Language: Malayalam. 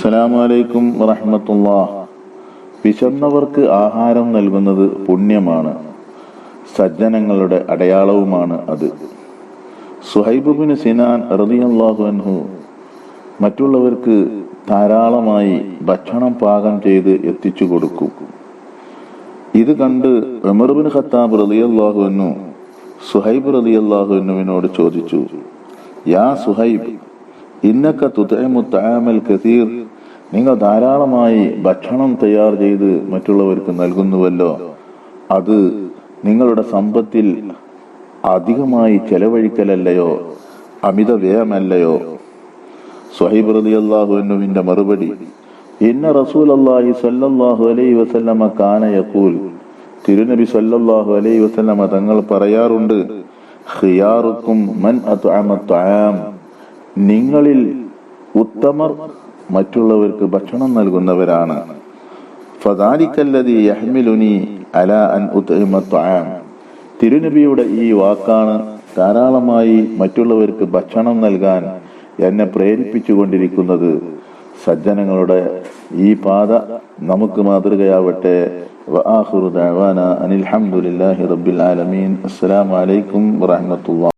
അസ്സലാമലൈക്കും വറഹമത്തുള്ള. വിശന്നവർക്ക് ആഹാരം നൽകുന്നത് പുണ്യമാണ്. സജ്ജനങ്ങളുടെ അടയാളവുമാണ് അത്. സുഹൈബുബിന് സിനാൻ റളിയല്ലാഹു അൻഹു മറ്റുള്ളവർക്ക് ധാരാളമായി ഭക്ഷണം പാകം ചെയ്ത് എത്തിച്ചു കൊടുക്കും. ഇത് കണ്ട് ഉമർബിൻ ഖത്താബ് റളിയല്ലാഹു അൻഹു സുഹൈബ് റളിയല്ലാഹു അൻഹുവിനോട് ചോദിച്ചു യാ സുഹൈബ് ഇന്നക്ക തുതയമു താമൽ കസീർ. നിങ്ങൾ ധാരാളമായി ഭക്ഷണം തയ്യാർ ചെയ്ത് മറ്റുള്ളവർക്ക് നൽകുന്നുവല്ലോ. അത് നിങ്ങളുടെ സമ്പത്തിൽ അധികമായി ചെലവഴിക്കലല്ലയോ? അമിത വ്യയമല്ലയോ? സുഹൈബ് റലി അൻഹുവിന്റെ മറുപടി ഇന്ന റസൂൽ അള്ളാഹി സല്ലാഹു അലൈ വസല്ലമ കാന യക്കൂൽ തിരുനബി സല്ലാഹു അലൈ വസല്ലമ തങ്ങൾ പറയാറുണ്ട് ഖിയാറുക്കും മൻ ത്വആം നിങ്ങളിൽ ഉത്തമർ മറ്റുള്ളവർക്ക് ഭക്ഷണം നൽകുന്നവരാണ്. യഹ്മിലുനി അൻ തിരുനബിയുടെ ഈ വാക്കാണ് ധാരാളമായി മറ്റുള്ളവർക്ക് ഭക്ഷണം നൽകാൻ എന്നെ പ്രേരിപ്പിച്ചുകൊണ്ടിരിക്കുന്നത്. സജ്ജനങ്ങളുടെ ഈ പാത നമുക്ക് മാതൃകയാവട്ടെ. വആഖിറു ദഅവാന അനിൽ ഹംദുലില്ലാഹി റബ്ബിൽ ആലമീൻ. അസ്സലാമു അലൈക്കും വറഹ്മത്തുള്ളാഹി